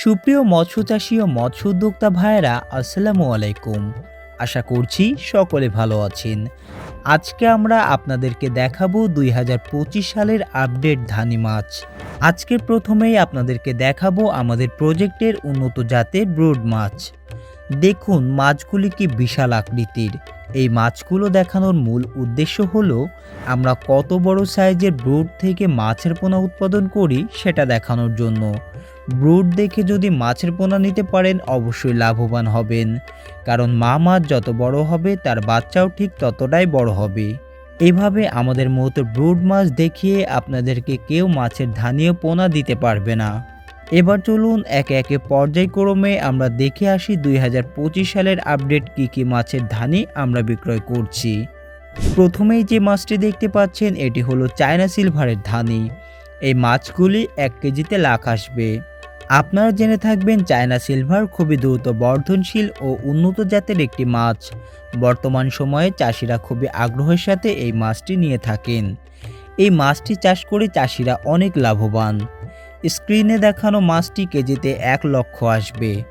সুপ্রিয় মৎস্য চাষী ও মৎস্য উদ্যোক্তা ভাইয়েরা, আসসালামু আলাইকুম। আশা করছি সকলে ভালো আছেন। আজকে আমরা আপনাদেরকে দেখাবো দুই হাজার পঁচিশ সালের আপডেট ধানি মাছ। আজকে প্রথমেই আপনাদেরকে দেখাবো আমাদের প্রজেক্টের উন্নত জাতের ব্রুড মাছ। দেখুন মাছগুলি কি বিশাল আকৃতির। এই মাছগুলো দেখানোর মূল উদ্দেশ্য হলো, আমরা কত বড় সাইজের ব্রুড থেকে মাছের পোনা উৎপাদন করি সেটা দেখানোর জন্য। ব্রুড দেখে যদি মাছের পোনা নিতে পারেন, অবশ্যই লাভবান হবেন। কারণ মা মাছ যত বড় হবে, তার বাচ্চাও ঠিক ততটাই বড় হবে। এভাবে আমাদের মতো ব্রুড মাছ দেখিয়ে আপনাদেরকে কেউ মাছের ধানীয় পোনা দিতে পারবে না। এবার চলুন একে একে পর্যায়ক্রমে আমরা দেখে আসি দুই হাজার পঁচিশ সালের আপডেট কী কী মাছের ধানি আমরা বিক্রয় করছি। প্রথমেই যে মাছটি দেখতে পাচ্ছেন, এটি হলো চায়না সিলভারের ধানি। এই মাছগুলি এক কেজিতে লাখ আসবে। আপনারা জেনে থাকবেন, চায়না সিলভার খুবই দ্রুত বর্ধনশীল ও উন্নত জাতের একটি মাছ। বর্তমান সময়ে চাষিরা খুবই আগ্রহের সাথে এই মাছটি নিয়ে থাকেন। এই মাছটি চাষ করে চাষিরা অনেক লাভবান। স্ক্রিনে দেখানো মাছটি কেজিতে এক লক্ষ আসবে।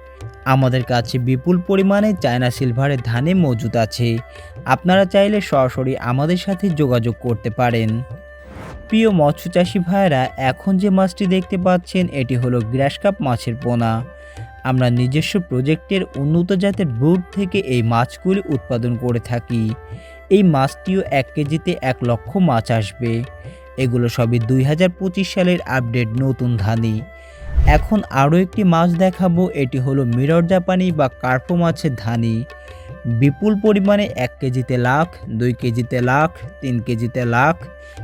আমাদের কাছে বিপুল পরিমাণে চায়না সিলভারের ধানে মজুদ আছে। আপনারা চাইলে সরাসরি আমাদের সাথে যোগাযোগ করতে পারেন। প্রিয় মৎস্য চাষি ভাইয়েরা, এখন যে মাছটি দেখতে পাচ্ছেন, এটি হলো গ্রাসকাপ মাছের পোনা। আমরা নিজস্ব প্রজেক্টের উন্নত জাতের ব্রুড থেকে এই মাছগুলি উৎপাদন করে থাকি। এই মাছটিও এক কেজিতে এক লক্ষ মাছ আসবে। এগুলো সবই দুই হাজার পঁচিশ সালের আপডেট নতুন ধানি। এখন আরও একটি মাছ দেখাবো, এটি হলো মিরর জাপানি বা কার্পো মাছের ধানি। বিপুল পরিমাণে এক কেজিতে লাখ, দুই কেজিতে লাখ, তিন কেজিতে লাখ,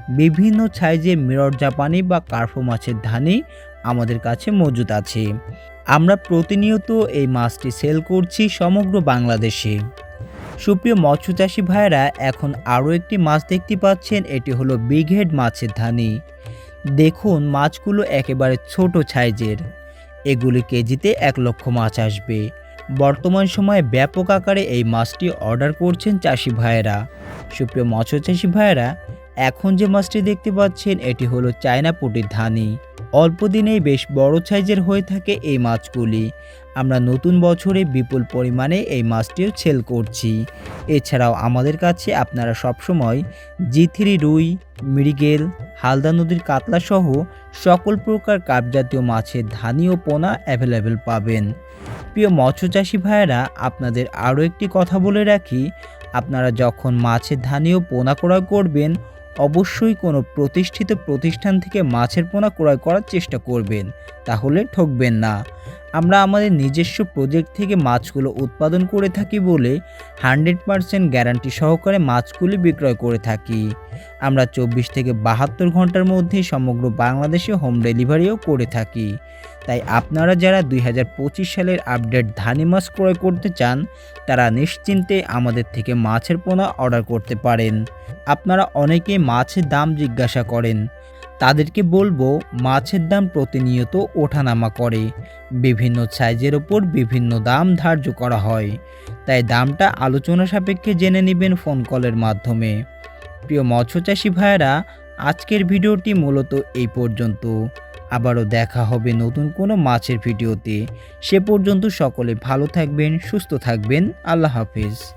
বিভিন্ন সাইজে মিরর জাপানি বা কার্পো মাছের ধানি আমাদের কাছে মজুদ আছে। আমরা প্রতিনিয়ত এই মাছটি সেল করছি সমগ্র বাংলাদেশে। সুপ্রিয় মৎস্য চাষী ভাইয়েরা, এখন আরও একটি মাছ দেখতে পাচ্ছেন, এটি হলো বিগ হেড মাছের ধানি। দেখুন, মাছগুলো একেবারে ছোট সাইজের। এগুলি কেজিতে এক লক্ষ মাছ আসবে। বর্তমান সময়ে ব্যাপক আকারে এই মাছটি অর্ডার করছেন চাষি ভাইয়েরা। সুপ্রিয় মৎস্য চাষি ভাইয়েরা, এখন যে মাছটি দেখতে পাচ্ছেন, এটি হলো চায়না পুটির ধানি। অল্প দিনেই বেশ বড় সাইজের হয়ে থাকে এই মাছগুলি। আমরা নতুন বছরে বিপুল পরিমাণে এই মাছটিও সেল করছি। এছাড়াও আমাদের কাছে আপনারা সবসময় জি থ্রি রুই, মৃগেল, হালদা নদীর কাতলা সহ সকল প্রকার কাপজাতীয় মাছের ধানি ও পোনা অ্যাভেলেবেল পাবেন। প্রিয় মৎস্য চাষি ভাইয়েরা, আপনাদের আরও একটি কথা বলে রাখি, আপনারা যখন মাছের ধানি ও পোনা ক্রয় করবেন অবশ্যই কোনো প্রতিষ্ঠিত প্রতিষ্ঠান থেকে মাছের পোনা ক্রয় করার চেষ্টা করবেন তাহলে ঠকবেন না। আমরা আমাদের নিজস্ব প্রজেক্ট থেকে মাছগুলো উৎপাদন করে থাকি বলে হান্ড্রেড পারসেন্ট গ্যারান্টি সহকারে মাছগুলি বিক্রয় করে থাকি। আমরা চব্বিশ থেকে বাহাত্তর ঘণ্টার মধ্যে সমগ্র বাংলাদেশে হোম ডেলিভারিও করে থাকি। তাই আপনারা যারা দুই হাজার পঁচিশ সালের আপডেট ধানি মাছ ক্রয় করতে চান, তারা নিশ্চিন্তে আমাদের থেকে মাছের পোনা অর্ডার করতে পারেন। আপনারা অনেকে মাছের দাম জিজ্ঞাসা করেন তাদেরকে বলব, মাছের দাম প্রতিনিয়ত ওঠানামা করে। বিভিন্ন সাইজের ওপর বিভিন্ন দাম ধার্য করা হয়। তাই দামটা আলোচনা সাপেক্ষে জেনে নেবেন ফোন কলের মাধ্যমে। প্রিয় মৎস্যচাষী ভাইয়েরা, আজকের ভিডিওটি মূলত এই পর্যন্ত। আবারও দেখা হবে নতুন কোনো মাছের ভিডিওতে। সে পর্যন্ত সকলে ভালো থাকবেন, সুস্থ থাকবেন। আল্লাহ হাফিজ।